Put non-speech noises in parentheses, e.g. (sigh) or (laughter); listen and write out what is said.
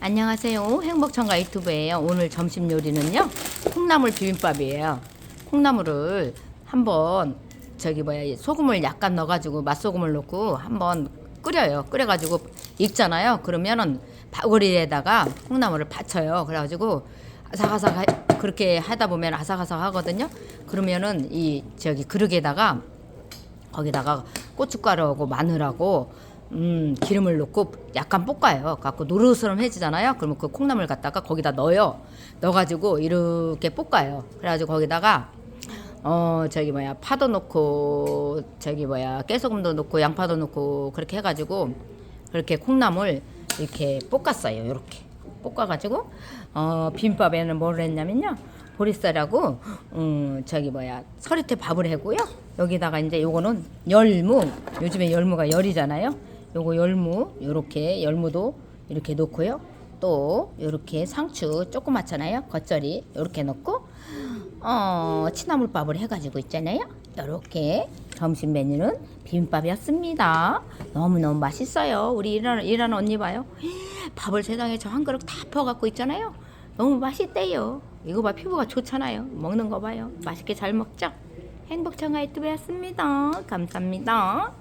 안녕하세요. 행복천가 유튜브예요. 오늘 점심 요리는요. 콩나물 비빔밥이에요. 콩나물을 한번 저기 뭐야 소금을 약간 넣어가지고 맛소금을 넣고 한번 끓여요. 끓여가지고 익잖아요. 그러면은 바구리에다가 콩나물을 받쳐요. 그래가지고 아삭아삭 하- 그렇게 하다 보면 아삭아삭 하거든요. 그러면은 이 저기 그릇에다가 거기다가 고춧가루하고 마늘하고 음, 기름을 넣고 약간 볶아요. 갖고 노릇스름해지잖아요. 그러면 그 콩나물 갖다가 거기다 넣어요. 넣어가지고 이렇게 볶아요. 그래가지고 거기다가 어 저기 뭐야 파도 넣고 저기 뭐야 깨소금도 넣고 양파도 넣고 그렇게 해가지고 그렇게 콩나물 이렇게 볶았어요. 이렇게 볶아가지고 어 비빔밥에는 뭘 했냐면요. 보리쌀하고 음 저기 뭐야 서리태 밥을 해고요. 여기다가 이제 요거는 열무 요즘에 열무가 열이잖아요. 요거 열무 요렇게 열무도 이렇게 넣고요. 또 요렇게 상추 조그맣잖아요. 겉절이 요렇게 넣고 어 치나물밥을 해가지고 있잖아요. 요렇게 점심 메뉴는 비빔밥이었습니다. 너무너무 맛있어요. 우리 일하는 언니 봐요. (gasps) 밥을 세상에 저 한 그릇 다 퍼갖고 있잖아요. 너무 맛있대요. 이거 봐 피부가 좋잖아요. 먹는 거 봐요. 맛있게 잘 먹죠? 행복청아 유튜브였습니다. 감사합니다.